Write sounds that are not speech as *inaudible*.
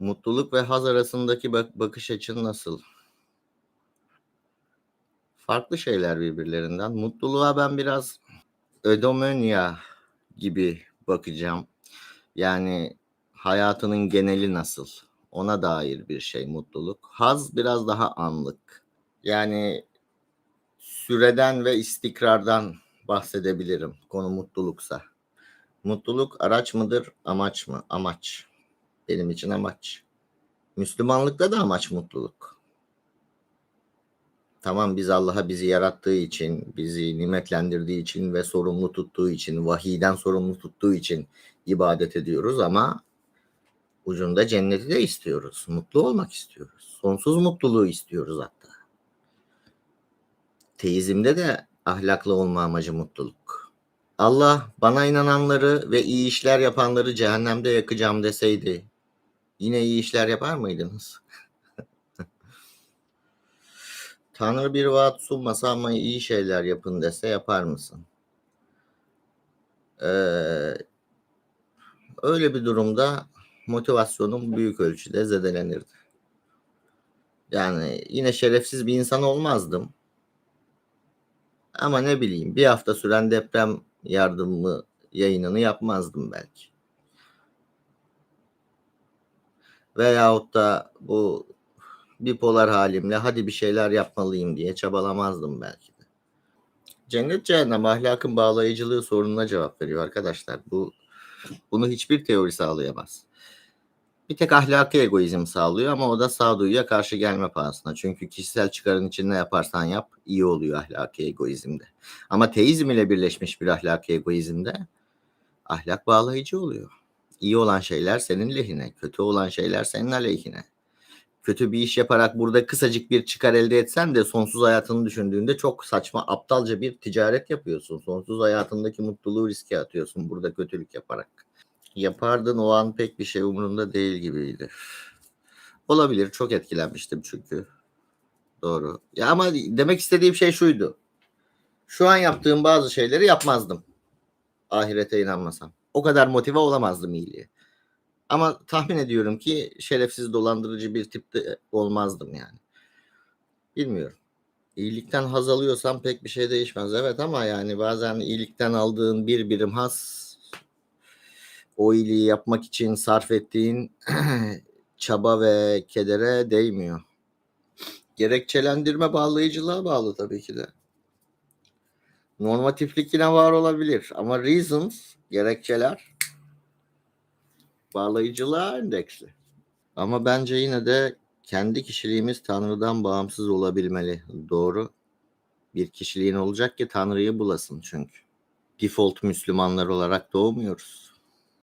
Mutluluk ve haz arasındaki bak- bakış açın nasıl? Farklı şeyler birbirlerinden. Mutluluğa ben biraz ödomonya gibi bakacağım. Yani hayatının geneli nasıl? Ona dair bir şey mutluluk. Haz biraz daha anlık. Yani süreden ve istikrardan bahsedebilirim konu mutluluksa. Mutluluk araç mıdır, amaç mı? Amaç. Benim için amaç. Müslümanlıkta da amaç mutluluk. Tamam biz Allah'a bizi yarattığı için, bizi nimetlendirdiği için ve sorumlu tuttuğu için, vahiyden sorumlu tuttuğu için ibadet ediyoruz ama ucunda cenneti de istiyoruz. Mutlu olmak istiyoruz. Sonsuz mutluluğu istiyoruz hatta. Teizmde de ahlaklı olma amacı mutluluk. Allah bana inananları ve iyi işler yapanları cehennemde yakacağım deseydi yine iyi işler yapar mıydınız? *laughs* Tanrı bir vaat sunmasa ama iyi şeyler yapın dese yapar mısın? Ee, öyle bir durumda motivasyonum büyük ölçüde zedelenirdi. Yani yine şerefsiz bir insan olmazdım. Ama ne bileyim bir hafta süren deprem yardımı yayınını yapmazdım belki. Veyahut da bu bipolar halimle hadi bir şeyler yapmalıyım diye çabalamazdım belki de. Cennet cehennem ahlakın bağlayıcılığı sorununa cevap veriyor arkadaşlar. Bu bunu hiçbir teori sağlayamaz. Bir tek ahlaki egoizm sağlıyor ama o da sağduyuya karşı gelme pahasına. Çünkü kişisel çıkarın için ne yaparsan yap iyi oluyor ahlaki egoizmde. Ama teizm ile birleşmiş bir ahlaki egoizmde ahlak bağlayıcı oluyor. İyi olan şeyler senin lehine, kötü olan şeyler senin aleyhine. Kötü bir iş yaparak burada kısacık bir çıkar elde etsen de sonsuz hayatını düşündüğünde çok saçma, aptalca bir ticaret yapıyorsun. Sonsuz hayatındaki mutluluğu riske atıyorsun burada kötülük yaparak. Yapardın o an pek bir şey umurumda değil gibiydi. Olabilir, çok etkilenmiştim çünkü. Doğru. Ya ama demek istediğim şey şuydu. Şu an yaptığım bazı şeyleri yapmazdım. Ahirete inanmasam. O kadar motive olamazdım iyiliğe. Ama tahmin ediyorum ki şerefsiz dolandırıcı bir tipte olmazdım yani. Bilmiyorum. İyilikten haz alıyorsam pek bir şey değişmez. Evet ama yani bazen iyilikten aldığın bir birim haz o iyiliği yapmak için sarf ettiğin *clears throat* çaba ve kedere değmiyor. Gerekçelendirme bağlayıcılığa bağlı tabii ki de. Normatiflik yine var olabilir ama reasons, gerekçeler bağlayıcılığa endeksli. Ama bence yine de kendi kişiliğimiz Tanrı'dan bağımsız olabilmeli. Doğru. Bir kişiliğin olacak ki Tanrı'yı bulasın çünkü. Default Müslümanlar olarak doğmuyoruz.